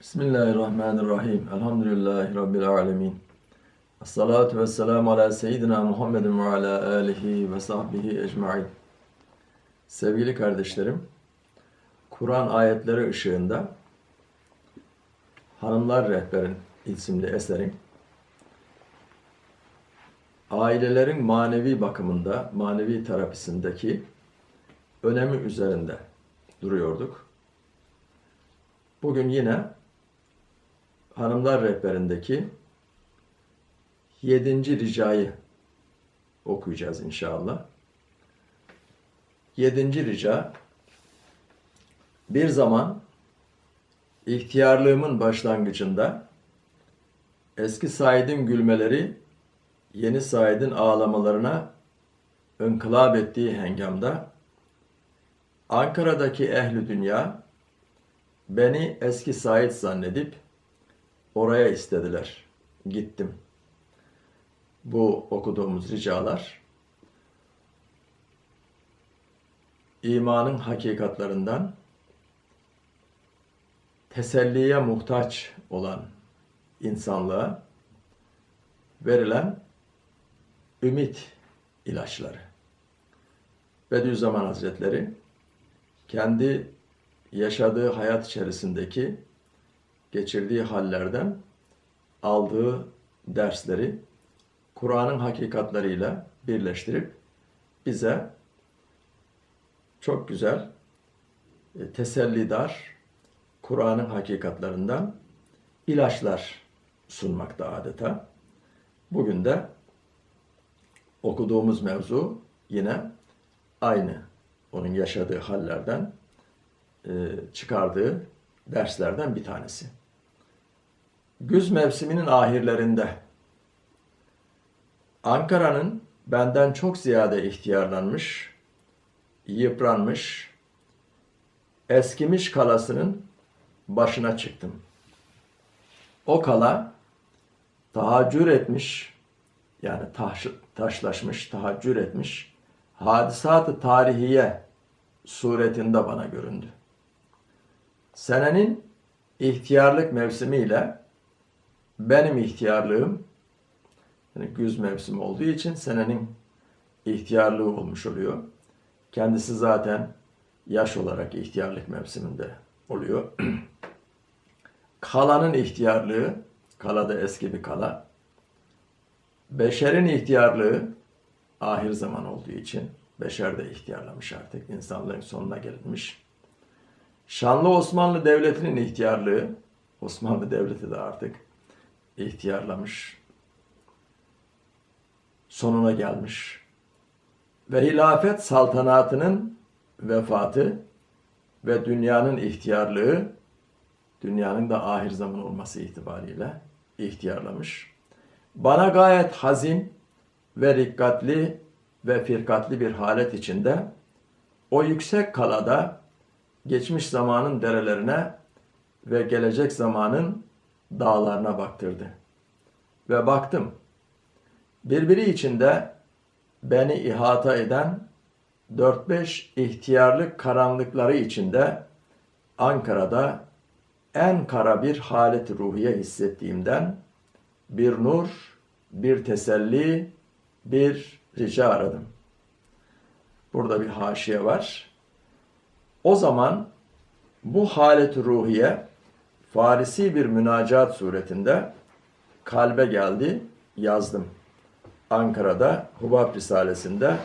Bismillahirrahmanirrahim. Elhamdülillahi Rabbil alemin. Esselatu vesselamu ala seyyidina Muhammedin ve ala alihi ve sahbihi ecmain. Sevgili kardeşlerim, Kur'an ayetleri ışığında Hanımlar Rehberin isimli eserim ailelerin manevi bakımında, manevi terapisindeki önemi üzerinde duruyorduk. Bugün yine Hanımlar Rehberindeki yedinci ricayı okuyacağız inşallah. Yedinci rica bir zaman ihtiyarlığımın başlangıcında eski Said'in gülmeleri yeni Said'in ağlamalarına önkılap ettiği hengamda Ankara'daki ehli dünya beni eski Said zannedip oraya istediler. Gittim. Bu okuduğumuz ricalar imanın hakikatlerinden teselliye muhtaç olan insanlığa verilen ümit ilaçları. Bediüzzaman Hazretleri kendi yaşadığı hayat içerisindeki geçirdiği hallerden aldığı dersleri Kur'an'ın hakikatleriyle birleştirip bize çok güzel, e, tesellidar Kur'an'ın hakikatlerinden ilaçlar sunmakta adeta. Bugün de okuduğumuz mevzu yine aynı onun yaşadığı hallerden e, çıkardığı derslerden bir tanesi. Güz mevsiminin ahirlerinde Ankara'nın benden çok ziyade ihtiyarlanmış, yıpranmış, eskimiş kalasının başına çıktım. O kala tahaccür etmiş, yani taş, taşlaşmış, tahaccür etmiş, hadisat-ı tarihiye suretinde bana göründü. Senenin ihtiyarlık mevsimiyle benim ihtiyarlığım yani güz mevsimi olduğu için senenin ihtiyarlığı olmuş oluyor. Kendisi zaten yaş olarak ihtiyarlık mevsiminde oluyor. Kalanın ihtiyarlığı, kala da eski bir kala. Beşerin ihtiyarlığı ahir zaman olduğu için beşer de ihtiyarlamış artık. insanlığın sonuna gelinmiş. Şanlı Osmanlı Devleti'nin ihtiyarlığı, Osmanlı Devleti de artık ihtiyarlamış, sonuna gelmiş. Ve hilafet saltanatının vefatı ve dünyanın ihtiyarlığı, dünyanın da ahir zaman olması itibariyle ihtiyarlamış. Bana gayet hazin ve rikkatli ve firkatli bir halet içinde o yüksek kalada geçmiş zamanın derelerine ve gelecek zamanın dağlarına baktırdı. Ve baktım, birbiri içinde beni ihata eden 4-5 ihtiyarlık karanlıkları içinde Ankara'da en kara bir halet ruhiye hissettiğimden bir nur, bir teselli, bir rica aradım. Burada bir haşiye var. O zaman bu halet ruhiye Farisi bir münacat suretinde kalbe geldi, yazdım. Ankara'da Hubab Risalesi'nde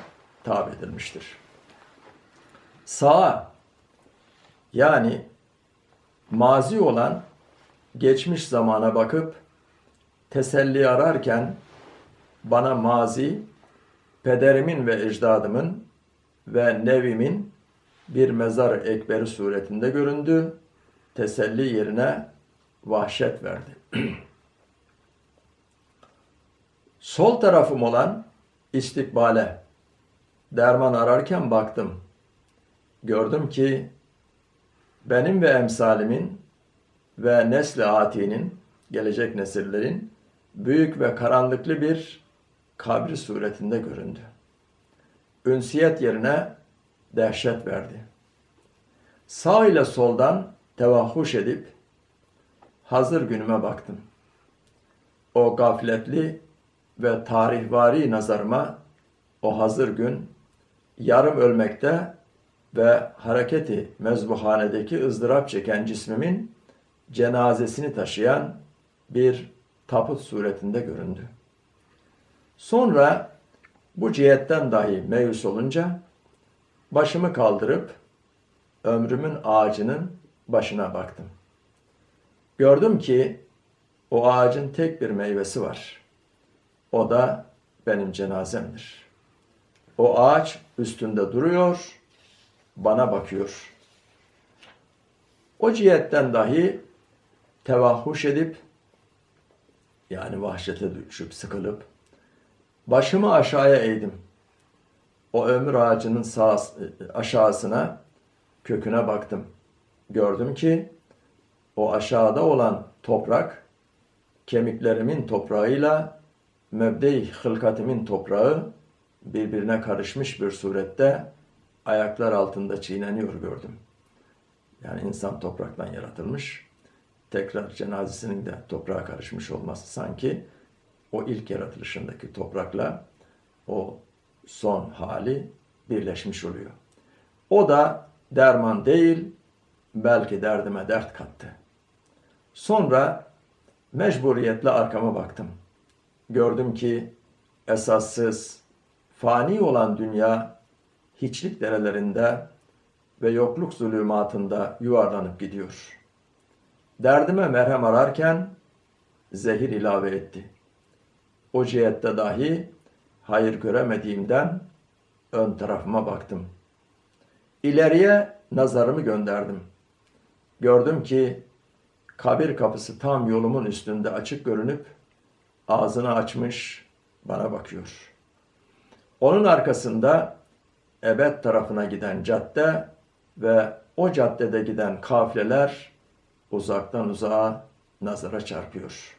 tab edilmiştir. Sağa yani mazi olan geçmiş zamana bakıp teselli ararken bana mazi pederimin ve ecdadımın ve nevimin bir mezar ekberi suretinde göründü. Teselli yerine vahşet verdi. Sol tarafım olan istikbale derman ararken baktım. Gördüm ki benim ve emsalimin ve nesli atinin, gelecek nesillerin büyük ve karanlıklı bir kabri suretinde göründü. Ünsiyet yerine dehşet verdi. Sağ ile soldan tevahhuş edip hazır günüme baktım. O gafletli ve tarihvari nazarıma o hazır gün yarım ölmekte ve hareketi mezbuhanedeki ızdırap çeken cismimin cenazesini taşıyan bir taput suretinde göründü. Sonra bu cihetten dahi meyus olunca başımı kaldırıp ömrümün ağacının başına baktım. Gördüm ki o ağacın tek bir meyvesi var. O da benim cenazemdir. O ağaç üstünde duruyor, bana bakıyor. O cihetten dahi tevahhuş edip yani vahşete düşüp sıkılıp başımı aşağıya eğdim. O ömür ağacının sağ, aşağısına köküne baktım. Gördüm ki o aşağıda olan toprak kemiklerimin toprağıyla mebde-i hılkatimin toprağı birbirine karışmış bir surette ayaklar altında çiğneniyor gördüm. Yani insan topraktan yaratılmış. Tekrar cenazesinin de toprağa karışmış olması sanki o ilk yaratılışındaki toprakla o son hali birleşmiş oluyor. O da derman değil, belki derdime dert kattı. Sonra mecburiyetle arkama baktım. Gördüm ki esassız, fani olan dünya hiçlik derelerinde ve yokluk zulümatında yuvarlanıp gidiyor. Derdime merhem ararken zehir ilave etti. O cihette dahi hayır göremediğimden ön tarafıma baktım. İleriye nazarımı gönderdim. Gördüm ki kabir kapısı tam yolumun üstünde açık görünüp ağzını açmış bana bakıyor. Onun arkasında ebed tarafına giden cadde ve o caddede giden kafileler uzaktan uzağa nazara çarpıyor.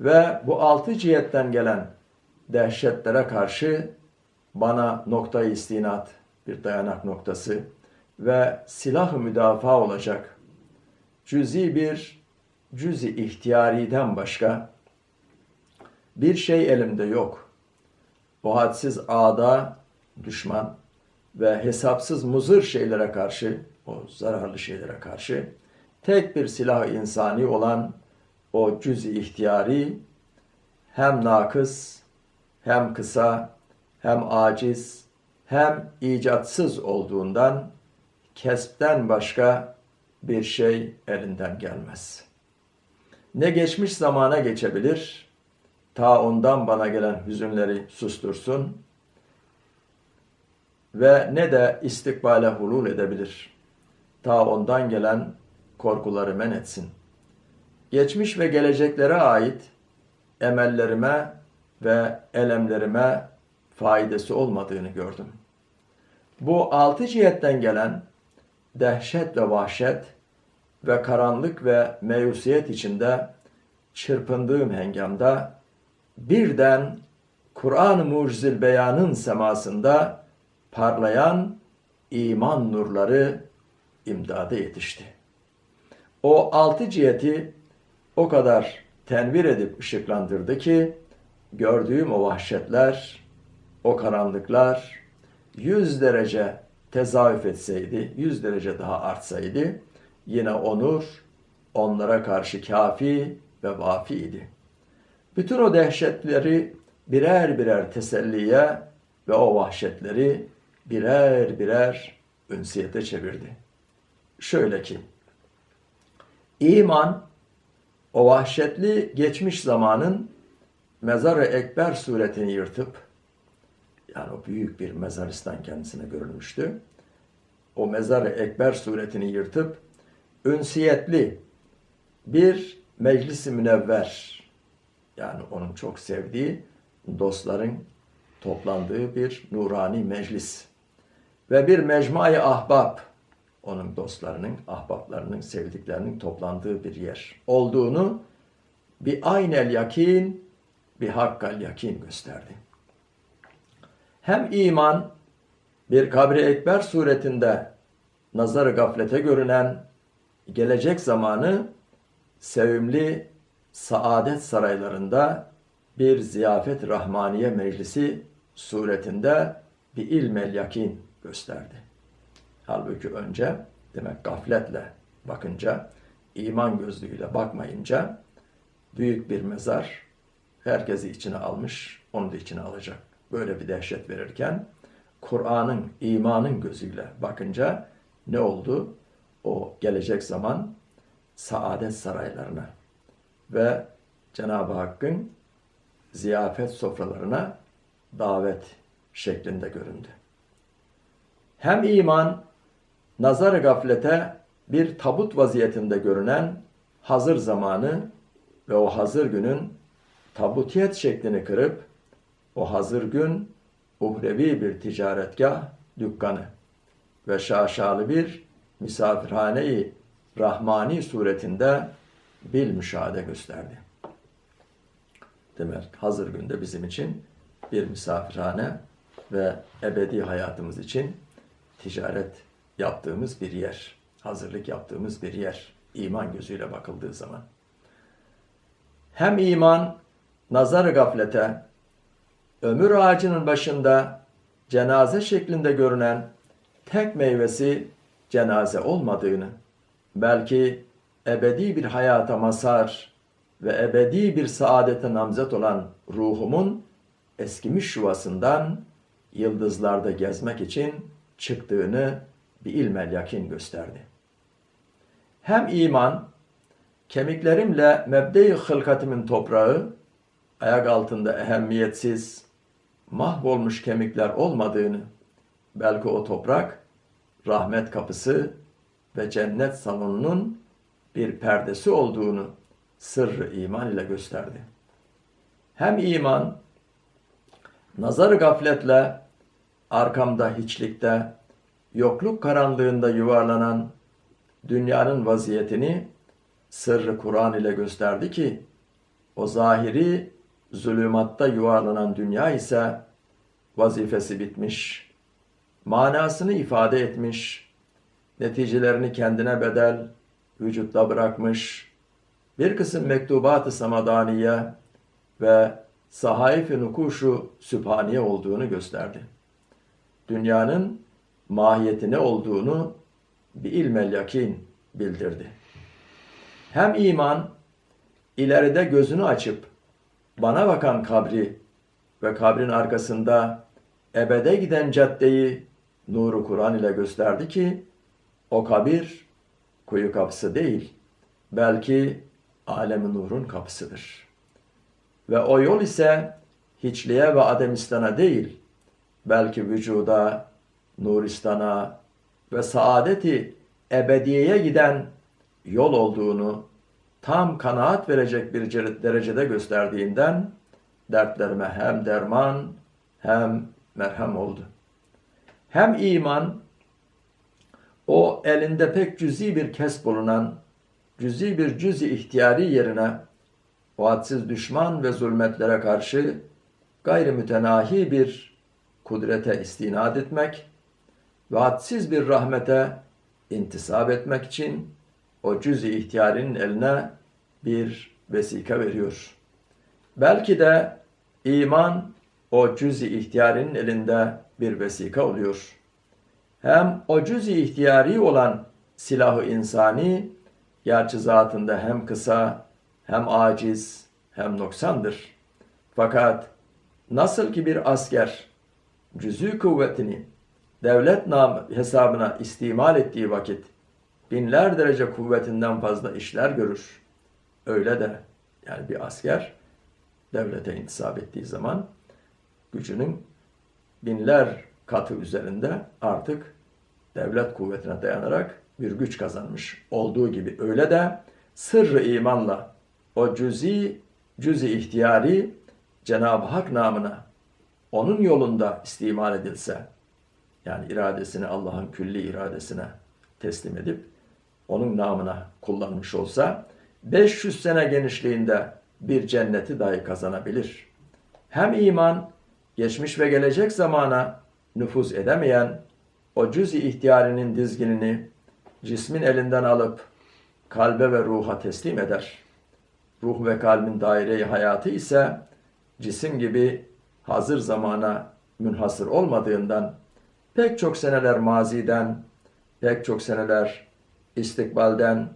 Ve bu altı cihetten gelen dehşetlere karşı bana noktayı istinat, bir dayanak noktası ve silah-ı müdafaa olacak cüzi bir cüzi ihtiyariden başka bir şey elimde yok. O hadsiz ağda düşman ve hesapsız muzır şeylere karşı, o zararlı şeylere karşı tek bir silah insani olan o cüz-i ihtiyari hem nakıs, hem kısa, hem aciz, hem icatsız olduğundan kespten başka bir şey elinden gelmez. Ne geçmiş zamana geçebilir, ta ondan bana gelen hüzünleri sustursun ve ne de istikbale hulul edebilir. Ta ondan gelen korkuları men etsin. Geçmiş ve geleceklere ait emellerime ve elemlerime faydası olmadığını gördüm. Bu altı cihetten gelen dehşet ve vahşet ve karanlık ve meyusiyet içinde çırpındığım hengamda birden Kur'an-ı Mucizil Beyan'ın semasında parlayan iman nurları imdada yetişti. O altı ciheti o kadar tenvir edip ışıklandırdı ki gördüğüm o vahşetler, o karanlıklar yüz derece tezahüf etseydi, yüz derece daha artsaydı yine onur onlara karşı kafi ve vafi idi. Bütün o dehşetleri birer birer teselliye ve o vahşetleri birer birer ünsiyete çevirdi. Şöyle ki, iman o vahşetli geçmiş zamanın mezar-ı ekber suretini yırtıp, yani o büyük bir mezaristan kendisine görülmüştü. O mezar-ı ekber suretini yırtıp, ünsiyetli bir meclisi münevver, yani onun çok sevdiği dostların toplandığı bir nurani meclis ve bir mecmuayı ahbab, onun dostlarının, ahbaplarının, sevdiklerinin toplandığı bir yer olduğunu bir aynel yakin, bir hakkal yakin gösterdi. Hem iman bir kabri ekber suretinde nazarı gaflete görünen gelecek zamanı sevimli saadet saraylarında bir ziyafet rahmaniye meclisi suretinde bir ilmel yakin gösterdi. Halbuki önce demek gafletle bakınca, iman gözlüğüyle bakmayınca büyük bir mezar herkesi içine almış, onu da içine alacak. Böyle bir dehşet verirken Kur'an'ın, imanın gözüyle bakınca ne oldu? O gelecek zaman saadet saraylarına ve Cenab-ı Hakk'ın ziyafet sofralarına davet şeklinde göründü. Hem iman, nazar gaflete bir tabut vaziyetinde görünen hazır zamanı ve o hazır günün tabutiyet şeklini kırıp o hazır gün uhrevi bir ticaretgah dükkanı ve şaşalı bir misafirhane-i rahmani suretinde bil müşahede gösterdi. Demek hazır günde bizim için bir misafirhane ve ebedi hayatımız için ticaret yaptığımız bir yer, hazırlık yaptığımız bir yer iman gözüyle bakıldığı zaman. Hem iman nazar gaflete, ömür ağacının başında cenaze şeklinde görünen tek meyvesi cenaze olmadığını, belki ebedi bir hayata masar ve ebedi bir saadete namzet olan ruhumun eskimiş yuvasından yıldızlarda gezmek için çıktığını bir ilmel yakin gösterdi. Hem iman, kemiklerimle mebde-i hılkatimin toprağı, ayak altında ehemmiyetsiz, mahvolmuş kemikler olmadığını, belki o toprak, rahmet kapısı ve cennet salonunun bir perdesi olduğunu sırrı iman ile gösterdi. Hem iman, nazar gafletle, arkamda hiçlikte, yokluk karanlığında yuvarlanan dünyanın vaziyetini sırrı Kur'an ile gösterdi ki, o zahiri zulümatta yuvarlanan dünya ise vazifesi bitmiş, manasını ifade etmiş, neticelerini kendine bedel, vücutta bırakmış, bir kısım mektubat-ı samadaniye ve sahaif-i nukuşu sübhaniye olduğunu gösterdi. Dünyanın mahiyeti ne olduğunu bir ilmel yakin bildirdi. Hem iman ileride gözünü açıp bana bakan kabri ve kabrin arkasında ebede giden caddeyi nuru Kur'an ile gösterdi ki o kabir kuyu kapısı değil belki alemi nurun kapısıdır. Ve o yol ise hiçliğe ve ademistana değil belki vücuda, nuristana ve saadeti ebediyeye giden yol olduğunu tam kanaat verecek bir derecede gösterdiğinden dertlerime hem derman hem merhem oldu. Hem iman o elinde pek cüzi bir kes bulunan cüzi bir cüzi ihtiyari yerine o hadsiz düşman ve zulmetlere karşı gayri mütenahi bir kudrete istinad etmek ve hadsiz bir rahmete intisap etmek için o cüz-i ihtiyarının eline bir vesika veriyor. Belki de iman o cüz-i ihtiyarının elinde bir vesika oluyor. Hem o cüz-i ihtiyari olan silahı insani, gerçi zatında hem kısa, hem aciz, hem noksandır. Fakat nasıl ki bir asker cüzü kuvvetini devlet nam hesabına istimal ettiği vakit binler derece kuvvetinden fazla işler görür. Öyle de yani bir asker devlete intisap ettiği zaman gücünün binler katı üzerinde artık devlet kuvvetine dayanarak bir güç kazanmış olduğu gibi öyle de sırrı imanla o cüzi cüzi ihtiyari Cenab-ı Hak namına onun yolunda istimal edilse yani iradesini Allah'ın külli iradesine teslim edip onun namına kullanmış olsa 500 sene genişliğinde bir cenneti dahi kazanabilir. Hem iman geçmiş ve gelecek zamana nüfuz edemeyen o cüz-i ihtiyarinin dizginini cismin elinden alıp kalbe ve ruha teslim eder. Ruh ve kalbin daire hayatı ise cisim gibi hazır zamana münhasır olmadığından pek çok seneler maziden, pek çok seneler istikbalden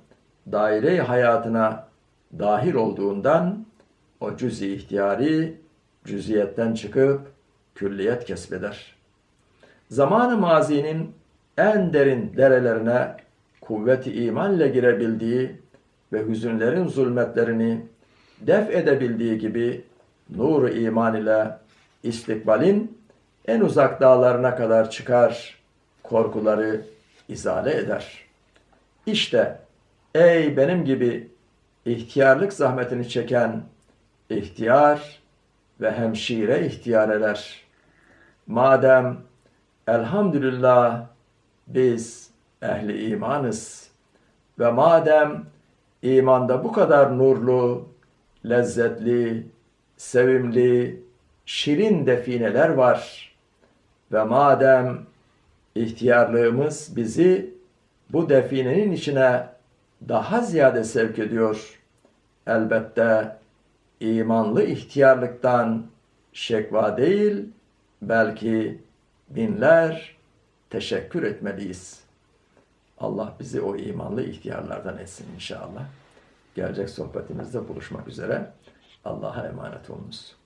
daire hayatına dahil olduğundan o cüz-i ihtiyari cüziyetten çıkıp külliyet kesbeder. Zamanı mazinin en derin derelerine kuvveti iman ile girebildiği ve hüzünlerin zulmetlerini def edebildiği gibi nuru iman ile istikbalin en uzak dağlarına kadar çıkar, korkuları izale eder. İşte ey benim gibi ihtiyarlık zahmetini çeken ihtiyar ve hemşire ihtiyareler. Madem elhamdülillah biz ehli imanız ve madem imanda bu kadar nurlu, lezzetli, sevimli, şirin defineler var ve madem ihtiyarlığımız bizi bu definenin içine daha ziyade sevk ediyor. Elbette imanlı ihtiyarlıktan şekva değil, belki binler teşekkür etmeliyiz. Allah bizi o imanlı ihtiyarlardan etsin inşallah. Gelecek sohbetimizde buluşmak üzere. Allah'a emanet olunuz.